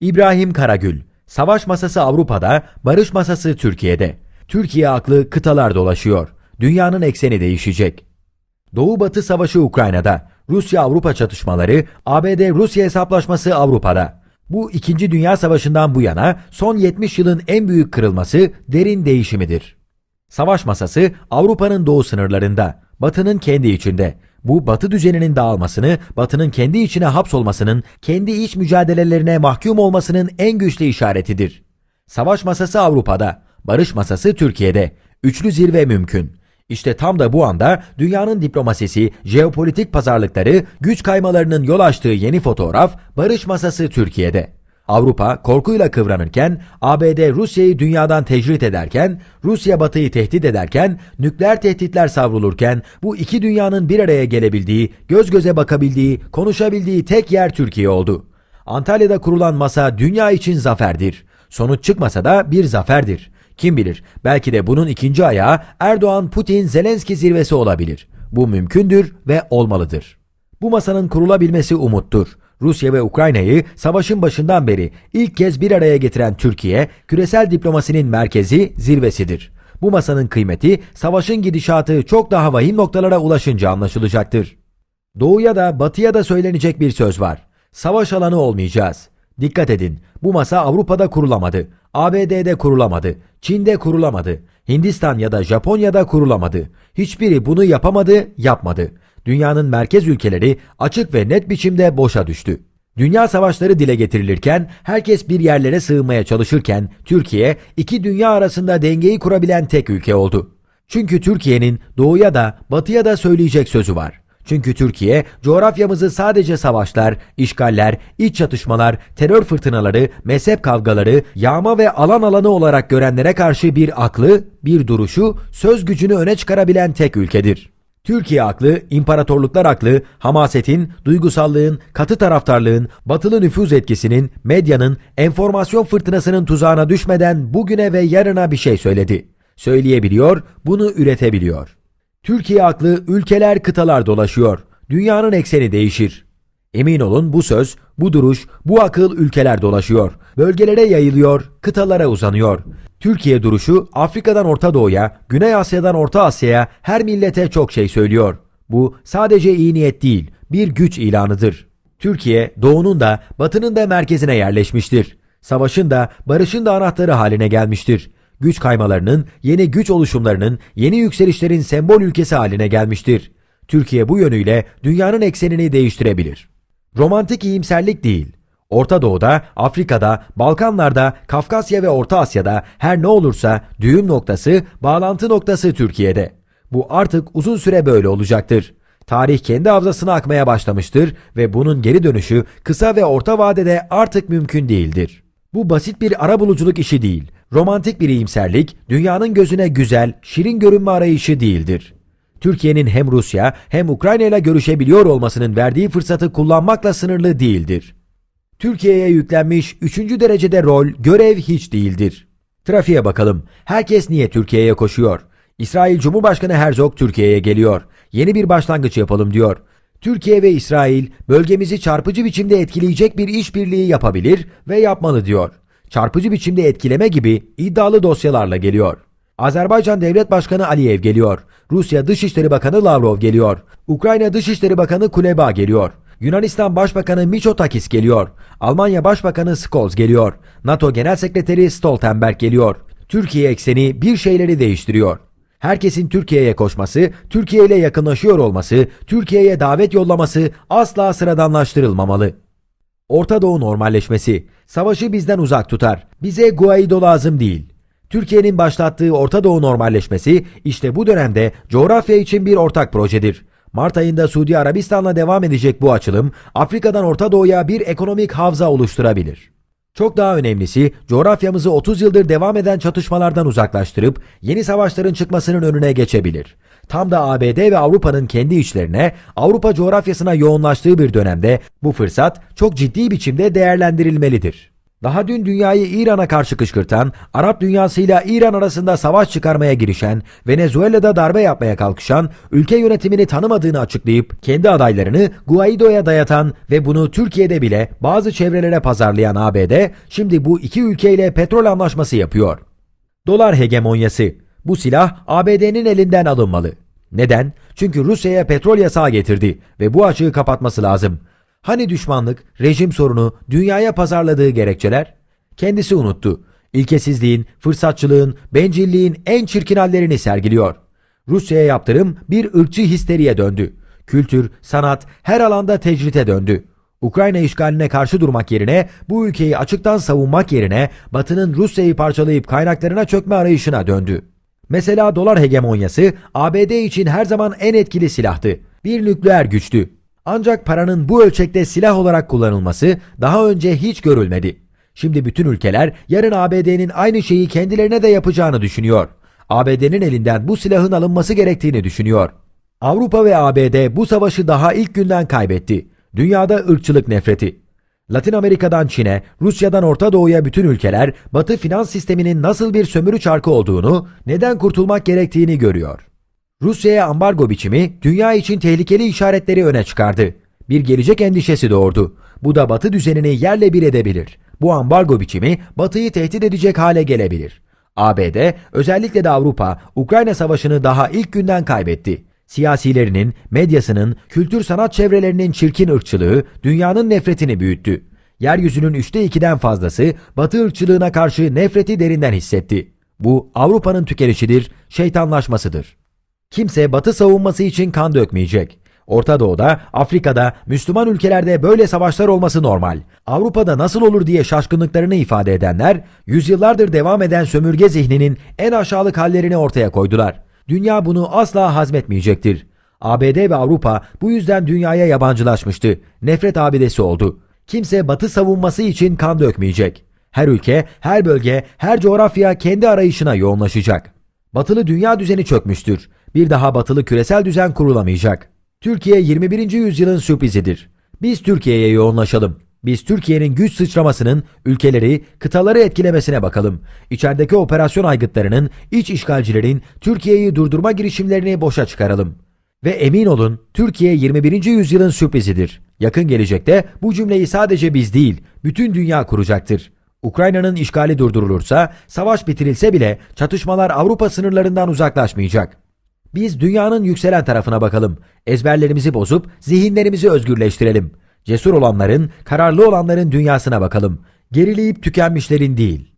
İbrahim Karagül, Savaş masası Avrupa'da, barış masası Türkiye'de. Türkiye aklı kıtalar dolaşıyor. Dünyanın ekseni değişecek. Doğu-Batı Savaşı Ukrayna'da, Rusya-Avrupa çatışmaları, ABD-Rusya hesaplaşması Avrupa'da. Bu 2. Dünya Savaşı'ndan bu yana son 70 yılın en büyük kırılması derin değişimidir. Savaş masası Avrupa'nın doğu sınırlarında, Batı'nın kendi içinde. Bu Batı düzeninin dağılmasını, Batı'nın kendi içine hapsolmasının, kendi iç mücadelelerine mahkum olmasının en güçlü işaretidir. Savaş masası Avrupa'da, barış masası Türkiye'de. Üçlü zirve mümkün. İşte tam da bu anda dünyanın diplomasisi, jeopolitik pazarlıkları, güç kaymalarının yol açtığı yeni fotoğraf barış masası Türkiye'de. Avrupa korkuyla kıvranırken, ABD Rusya'yı dünyadan tecrit ederken, Rusya Batı'yı tehdit ederken, nükleer tehditler savrulurken bu iki dünyanın bir araya gelebildiği, göz göze bakabildiği, konuşabildiği tek yer Türkiye oldu. Antalya'da kurulan masa dünya için zaferdir. Sonuç çıkmasa da bir zaferdir. Kim bilir belki de bunun ikinci ayağı Erdoğan-Putin-Zelenski zirvesi olabilir. Bu mümkündür ve olmalıdır. Bu masanın kurulabilmesi umuttur. Rusya ve Ukrayna'yı savaşın başından beri ilk kez bir araya getiren Türkiye, küresel diplomasinin merkezi, zirvesidir. Bu masanın kıymeti, savaşın gidişatı çok daha vahim noktalara ulaşınca anlaşılacaktır. Doğuya da batıya da söylenecek bir söz var. Savaş alanı olmayacağız. Dikkat edin, bu masa Avrupa'da kurulamadı, ABD'de kurulamadı, Çin'de kurulamadı, Hindistan ya da Japonya'da kurulamadı. Hiçbiri bunu yapamadı, yapmadı. Dünyanın merkez ülkeleri açık ve net biçimde boşa düştü. Dünya savaşları dile getirilirken, herkes bir yerlere sığınmaya çalışırken Türkiye iki dünya arasında dengeyi kurabilen tek ülke oldu. Çünkü Türkiye'nin doğuya da batıya da söyleyecek sözü var. Çünkü Türkiye coğrafyamızı sadece savaşlar, işgaller, iç çatışmalar, terör fırtınaları, mezhep kavgaları, yağma ve alan alanı olarak görenlere karşı bir aklı, bir duruşu, söz gücünü öne çıkarabilen tek ülkedir. Türkiye aklı, imparatorluklar aklı, hamasetin, duygusallığın, katı taraftarlığın, batılı nüfuz etkisinin, medyanın, enformasyon fırtınasının tuzağına düşmeden bugüne ve yarına bir şey söyledi. Söyleyebiliyor, bunu üretebiliyor. Türkiye aklı ülkeler kıtalar dolaşıyor. Dünyanın ekseni değişir. Emin olun bu söz, bu duruş, bu akıl ülkeler dolaşıyor. Bölgelere yayılıyor, kıtalara uzanıyor. Türkiye duruşu Afrika'dan Orta Doğu'ya, Güney Asya'dan Orta Asya'ya her millete çok şey söylüyor. Bu sadece iyi niyet değil, bir güç ilanıdır. Türkiye doğunun da batının da merkezine yerleşmiştir. Savaşın da barışın da anahtarı haline gelmiştir. Güç kaymalarının, yeni güç oluşumlarının, yeni yükselişlerin sembol ülkesi haline gelmiştir. Türkiye bu yönüyle dünyanın eksenini değiştirebilir. Romantik iyimserlik değil. Orta Doğu'da, Afrika'da, Balkanlar'da, Kafkasya ve Orta Asya'da her ne olursa düğüm noktası, bağlantı noktası Türkiye'de. Bu artık uzun süre böyle olacaktır. Tarih kendi havzasına akmaya başlamıştır ve bunun geri dönüşü kısa ve orta vadede artık mümkün değildir. Bu basit bir arabuluculuk işi değil. Romantik bir iyimserlik, dünyanın gözüne güzel, şirin görünme arayışı değildir. Türkiye'nin hem Rusya hem Ukrayna ile görüşebiliyor olmasının verdiği fırsatı kullanmakla sınırlı değildir. Türkiye'ye yüklenmiş 3. derecede rol, görev hiç değildir. Trafiğe bakalım. Herkes niye Türkiye'ye koşuyor? İsrail Cumhurbaşkanı Herzog Türkiye'ye geliyor. Yeni bir başlangıç yapalım diyor. Türkiye ve İsrail bölgemizi çarpıcı biçimde etkileyecek bir işbirliği yapabilir ve yapmalı diyor. Çarpıcı biçimde etkileme gibi iddialı dosyalarla geliyor. Azerbaycan Devlet Başkanı Aliyev geliyor. Rusya Dışişleri Bakanı Lavrov geliyor. Ukrayna Dışişleri Bakanı Kuleba geliyor. Yunanistan Başbakanı Mitsotakis geliyor. Almanya Başbakanı Scholz geliyor. NATO Genel Sekreteri Stoltenberg geliyor. Türkiye ekseni bir şeyleri değiştiriyor. Herkesin Türkiye'ye koşması, Türkiye ile yakınlaşıyor olması, Türkiye'ye davet yollaması asla sıradanlaştırılmamalı. Orta Doğu normalleşmesi. Savaşı bizden uzak tutar. Bize Guaido lazım değil. Türkiye'nin başlattığı Orta Doğu normalleşmesi işte bu dönemde coğrafya için bir ortak projedir. Mart ayında Suudi Arabistan'la devam edecek bu açılım Afrika'dan Orta Doğu'ya bir ekonomik havza oluşturabilir. Çok daha önemlisi coğrafyamızı 30 yıldır devam eden çatışmalardan uzaklaştırıp yeni savaşların çıkmasının önüne geçebilir. Tam da ABD ve Avrupa'nın kendi içlerine, Avrupa coğrafyasına yoğunlaştığı bir dönemde bu fırsat çok ciddi biçimde değerlendirilmelidir. Daha dün dünyayı İran'a karşı kışkırtan, Arap dünyasıyla İran arasında savaş çıkarmaya girişen, Venezuela'da darbe yapmaya kalkışan, ülke yönetimini tanımadığını açıklayıp kendi adaylarını Guaido'ya dayatan ve bunu Türkiye'de bile bazı çevrelere pazarlayan ABD, şimdi bu iki ülkeyle petrol anlaşması yapıyor. Dolar hegemonyası. Bu silah ABD'nin elinden alınmalı. Neden? Çünkü Rusya'ya petrol yasağı getirdi ve bu açığı kapatması lazım. Hani düşmanlık, rejim sorunu, dünyaya pazarladığı gerekçeler? Kendisi unuttu. İlkesizliğin, fırsatçılığın, bencilliğin en çirkin hallerini sergiliyor. Rusya'ya yaptırım bir ırkçı histeriye döndü. Kültür, sanat her alanda tecrite döndü. Ukrayna işgaline karşı durmak yerine bu ülkeyi açıktan savunmak yerine Batı'nın Rusya'yı parçalayıp kaynaklarına çökme arayışına döndü. Mesela dolar hegemonyası ABD için her zaman en etkili silahtı. Bir nükleer güçtü. Ancak paranın bu ölçekte silah olarak kullanılması daha önce hiç görülmedi. Şimdi bütün ülkeler yarın ABD'nin aynı şeyi kendilerine de yapacağını düşünüyor. ABD'nin elinden bu silahın alınması gerektiğini düşünüyor. Avrupa ve ABD bu savaşı daha ilk günden kaybetti. Dünyada ırkçılık nefreti. Latin Amerika'dan Çin'e, Rusya'dan Orta Doğu'ya bütün ülkeler Batı finans sisteminin nasıl bir sömürü çarkı olduğunu, neden kurtulmak gerektiğini görüyor. Rusya'ya ambargo biçimi dünya için tehlikeli işaretleri öne çıkardı. Bir gelecek endişesi doğurdu. Bu da Batı düzenini yerle bir edebilir. Bu ambargo biçimi Batı'yı tehdit edecek hale gelebilir. ABD, özellikle de Avrupa, Ukrayna savaşını daha ilk günden kaybetti. Siyasilerinin, medyasının, kültür sanat çevrelerinin çirkin ırkçılığı dünyanın nefretini büyüttü. Yeryüzünün üçte ikiden fazlası Batı ırkçılığına karşı nefreti derinden hissetti. Bu Avrupa'nın tükenişidir, şeytanlaşmasıdır. Kimse Batı savunması için kan dökmeyecek. Orta Doğu'da, Afrika'da, Müslüman ülkelerde böyle savaşlar olması normal. Avrupa'da nasıl olur diye şaşkınlıklarını ifade edenler, yüzyıllardır devam eden sömürge zihninin en aşağılık hallerini ortaya koydular. Dünya bunu asla hazmetmeyecektir. ABD ve Avrupa bu yüzden dünyaya yabancılaşmıştı. Nefret abidesi oldu. Kimse Batı savunması için kan dökmeyecek. Her ülke, her bölge, her coğrafya kendi arayışına yoğunlaşacak. Batılı dünya düzeni çökmüştür. Bir daha batılı küresel düzen kurulamayacak. Türkiye 21. yüzyılın sürprizidir. Biz Türkiye'ye yoğunlaşalım. Biz Türkiye'nin güç sıçramasının ülkeleri, kıtaları etkilemesine bakalım. İçerideki operasyon aygıtlarının, iç işgalcilerin Türkiye'yi durdurma girişimlerini boşa çıkaralım. Ve emin olun Türkiye 21. yüzyılın sürprizidir. Yakın gelecekte bu cümleyi sadece biz değil, bütün dünya kuracaktır. Ukrayna'nın işgali durdurulursa, savaş bitirilse bile çatışmalar Avrupa sınırlarından uzaklaşmayacak. Biz dünyanın yükselen tarafına bakalım. Ezberlerimizi bozup zihinlerimizi özgürleştirelim. Cesur olanların, kararlı olanların dünyasına bakalım. Gerileyip tükenmişlerin değil.